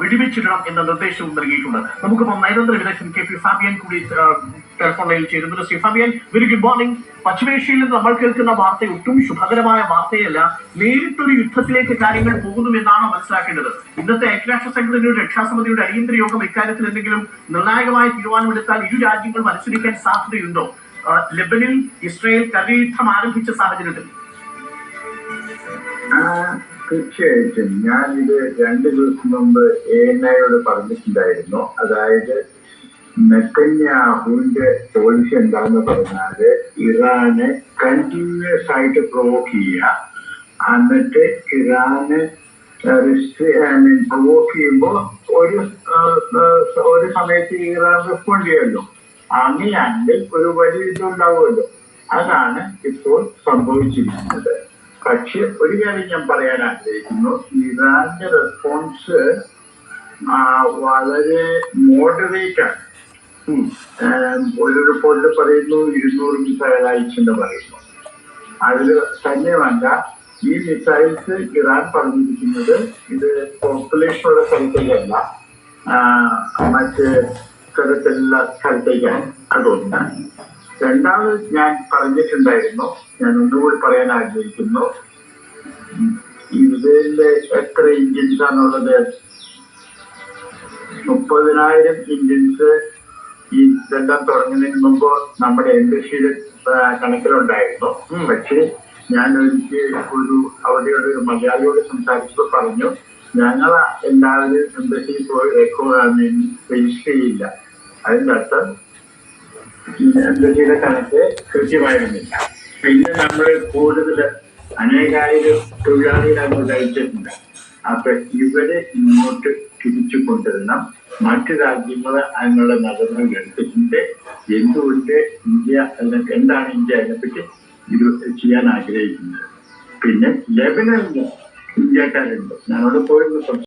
വെടിവെച്ചിടണം എന്ന നിർദ്ദേശവും നൽകിയിട്ടുണ്ട്. നമുക്കിപ്പം നയതന്ത്ര വിദഗ്ധൻ കെ പി ഫാബിയൻ കൂടി ടെലിഫോൺ ലൈനിൽ ചേരുന്നുണ്ട് Shri Fabian very good morning പശ്ചിമേഷ്യയിൽ നിന്ന് നമ്മൾ കേൾക്കുന്ന വാർത്ത ഒട്ടും ശുഭകരമായ വാർത്തയല്ല. നേരിട്ടൊരു യുദ്ധത്തിലേക്ക് കാര്യങ്ങൾ പോകുന്നു എന്നാണ് മനസ്സിലാക്കേണ്ടത്. ഇന്നത്തെ ഐക്യരാഷ്ട്ര സംഘടനയുടെ രക്ഷാസമിതിയുടെ അടിയന്തര യോഗം ഇക്കാര്യത്തിൽ എന്തെങ്കിലും നിർണായകമായ തീരുമാനമെടുത്താൽ ഇരു രാജ്യങ്ങളും അനുസരിക്കാൻ സാധ്യതയുണ്ടോ? ലെബനിൽ ഇസ്രയേൽ കരയുദ്ധം ആരംഭിച്ച സാഹചര്യത്തിൽ. തീർച്ചയായിട്ടും. ഞാൻ ഇത് രണ്ട് ദിവസം മുമ്പ് എ എൻ ഐയോട് പറഞ്ഞിട്ടുണ്ടായിരുന്നു. അതായത് നെത്തന്യാഹുവിന്റെ പോളിസി എന്താന്ന് പറഞ്ഞാൽ ഇറാനെ കണ്ടിന്യൂസ് ആയിട്ട് പ്രൊവോക്ക് ചെയ്യുക. എന്നിട്ട് ഇറാന് പ്രൊവോക്ക് ചെയ്യുമ്പോൾ ഒരു ഒരു സമയത്ത് ഇറാൻ റെസ്പോണ്ട് ചെയ്യുമല്ലോ. അങ്ങനെയാണെങ്കിൽ ഒരു വലിയ ഇതുണ്ടാവുമല്ലോ. അതാണ് ഇപ്പോൾ സംഭവിച്ചിരിക്കുന്നത്. പക്ഷെ ഒരു കാര്യം ഞാൻ പറയാൻ ആഗ്രഹിക്കുന്നു. ഇറാന്റെ റെസ്പോൺസ് വളരെ മോഡറേറ്റ് ആണ്. ഒരു റിപ്പോർട്ടിൽ പറയുന്നു ഇരുന്നൂറ് മിസൈൽ അയച്ചെന്ന് പറയുന്നു. അതിൽ തന്നെ വേണ്ട. ഈ മിസൈൽസ് ഇറാൻ പറഞ്ഞിരിക്കുന്നത് ഇത് പോപ്പുലേഷനുള്ള സ്ഥലത്തേക്കല്ല മറ്റ് തരത്തിലുള്ള സ്ഥലത്തേക്കാണ്. അതുകൊണ്ട് രണ്ടാമത് ഞാൻ പറഞ്ഞിട്ടുണ്ടായിരുന്നു ഞാൻ ഒന്നുകൂടി പറയാൻ ആഗ്രഹിക്കുന്നു. ഇതിന്റെ എത്ര ഇന്ത്യൻസ് ആണുള്ളത്? മുപ്പതിനായിരം ഇന്ത്യൻസ് ഈ ഇതെല്ലാം തുടങ്ങുന്നതിന് മുമ്പ് നമ്മുടെ എംബസിയുടെ കണക്കിലുണ്ടായിരുന്നു. പക്ഷേ ഞാൻ എനിക്ക് ഒരു അവിടെയുള്ള ഒരു മലയാളിയോട് സംസാരിച്ചപ്പോൾ പറഞ്ഞു ഞങ്ങൾ എല്ലാവരും എംബസിയിൽ പോയി റെക്കോർഡ് രജിസ്റ്റർ ചെയ്യില്ല. അതിന്റെ അർത്ഥം എംബസിയുടെ കണക്ക് കൃത്യമായിരുന്നില്ല പിന്നെ നമ്മൾ കൂടുതൽ അനേകായിരം തൊഴിലാളികൾ നമ്മൾ കഴിച്ചിട്ടുണ്ട്. അപ്പൊ ഇവരെ ഇങ്ങോട്ട് തിരിച്ചു കൊണ്ടുവരണം. മറ്റു രാജ്യങ്ങൾ അതിനുള്ള നടപടികൾ എടുത്തിട്ടുണ്ട്. എന്തുകൊണ്ട് ഇന്ത്യ അതിനൊക്കെ എന്താണ് ഇന്ത്യ അതിനെപ്പറ്റി ഇത് ചെയ്യാൻ ആഗ്രഹിക്കുന്നത്? പിന്നെ ലെബനനിൽ ഇന്ത്യക്കാരുണ്ട്. ഞാനവിടെ പോയിരുന്നു